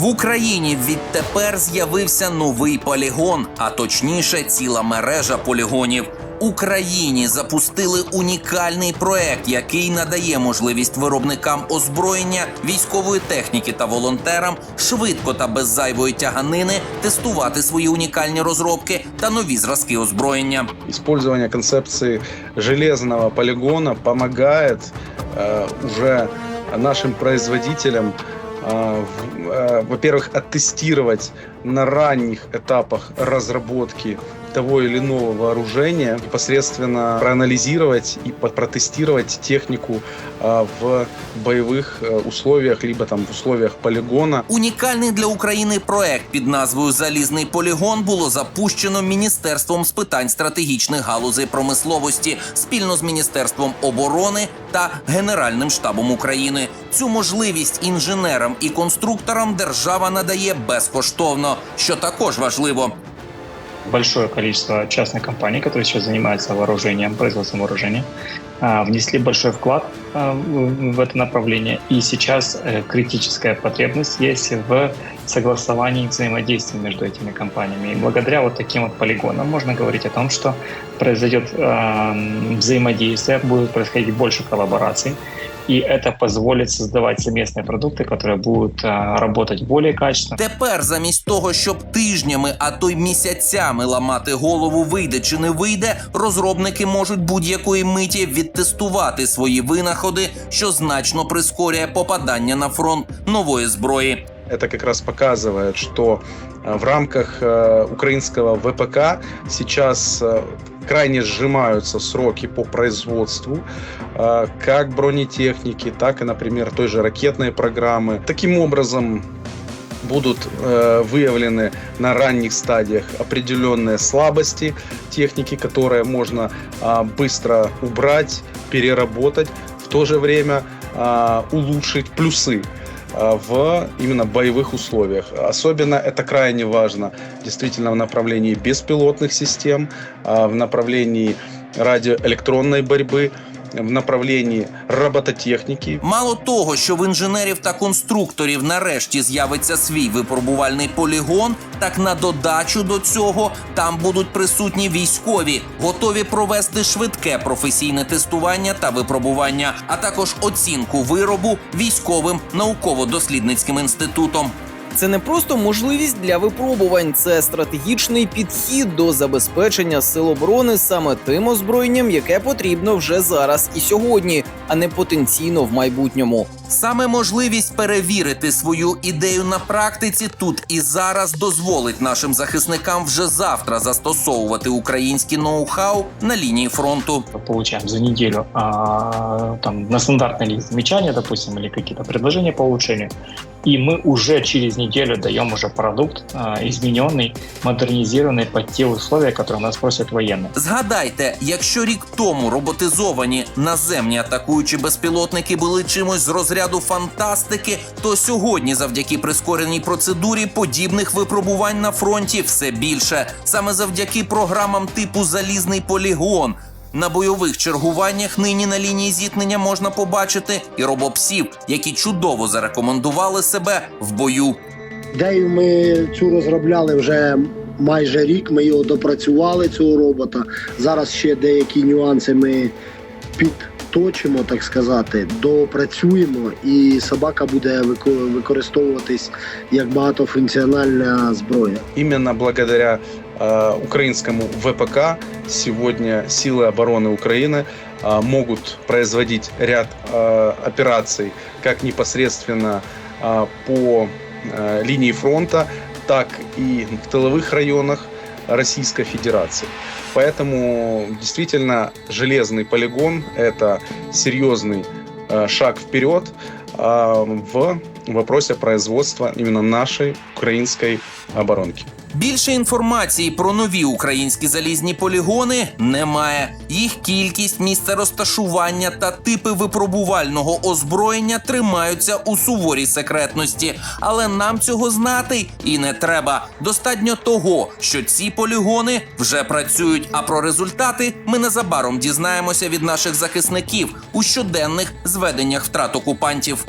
В Україні відтепер з'явився новий полігон, а точніше, ціла мережа полігонів. Україні запустили унікальний проект, який надає можливість виробникам озброєння, військової техніки та волонтерам швидко та без зайвої тяганини тестувати свої унікальні розробки та нові зразки озброєння. Использование концепции железного полигона помогает э, уже нашим производителям, э, в- э, во-первых, оттестировать на ранних этапах разработки того или иного вооружения, непосредственно проанализировать и по- протестировать технику э, в боевых э, условиях, либо там в условиях полигона. Унікальний для України проект під назвою Залізний полігон було запущено Міністерством з питань стратегічних галузей промисловості спільно з Міністерством оборони та Генеральним штабом України. Цю можливість інженерам і конструкторам держава надає безкоштовно, що також важливо. большое количество частных компаний, которые сейчас занимаются вооружением, производством вооружения, внесли большой вклад в в это направление. И сейчас э, критическая потребность есть в согласовании и взаимодействии между этими компаниями. И благодаря вот таким вот полигонам можно говорить о том, что произойдет эм, взаимодействие, будет происходить больше коллабораций. И это позволит создавать совместные продукты, которые будут а, работать более качественно. Тепер, замість того, щоб тижнями, а то й місяцями ламати голову, вийде чи не вийде, розробники можуть будь-якої миті відтестувати свої винаходи, що значно прискорює попадання на фронт нової зброї. Это как раз показывает, что э, в рамках э, украинского ВПК сейчас э, крайне сжимаются сроки по производству э, как бронетехники, так и, например, той же ракетной программы. Таким образом, будут э, выявлены на ранних стадиях определенные слабости техники, которые можно а, быстро убрать, переработать, в то же время а, улучшить плюсы а, в именно боевых условиях. Особенно это крайне важно действительно в направлении беспилотных систем, а, в направлении радиоэлектронной борьбы, в направлении робототехники, Мало того, що в інженерів та конструкторів нарешті з'явиться свій випробувальний полігон, так на додачу до цього там будуть присутні військові, готові провести швидке професійне тестування та випробування, а також оцінку виробу військовим науково-дослідницьким інститутом. Це не просто можливість для випробувань, це стратегічний підхід до забезпечення сил оборони саме тим озброєнням, яке потрібно вже зараз і сьогодні, а не потенційно в майбутньому. Саме можливість перевірити свою ідею на практиці тут і зараз дозволить нашим захисникам вже завтра застосовувати українські ноу-хау на лінії фронту. получаем за неделю а, там, на стандартные ли замечания, допустим, или какие-то предложения по улучшению. И мы уже через неделю даем уже продукт а, измененный, модернизированный под те условия, которые у нас просят военные. Згадайте, якщо рік тому роботизовані наземні атакуючі безпілотники були чимось з розряду фантастики, то сьогодні, завдяки прискореній процедурі подібних випробувань на фронті все більше. Саме завдяки програмам типу Залізний полігон. На бойових чергуваннях нині на лінії зіткнення можна побачити і робопсів, які чудово зарекомендували себе в бою. Ідею ми цю розробляли вже майже рік. Ми його допрацювали цього робота. Зараз ще деякі нюанси ми підточимо, так сказати, допрацюємо, і собака буде вико- використовуватись як багатофункціональна зброя. Именно благодаря э, украинскому ВПК сегодня силы обороны Украины э, могут производить ряд э, операций как непосредственно э, по э, линии фронта, так и в тыловых районах Российской Федерации. Поэтому действительно железный полигон – это серьезный э, шаг вперед э, в вопросе производства именно нашей украинской оборонки. Більше інформації про нові українські залізні полігони немає. Їх кількість, місце розташування та типи випробувального озброєння тримаються у суворій секретності. Але нам цього знати і не треба. Достатньо того, що ці полігони вже працюють. А про результати ми незабаром дізнаємося від наших захисників у щоденних зведеннях втрат окупантів.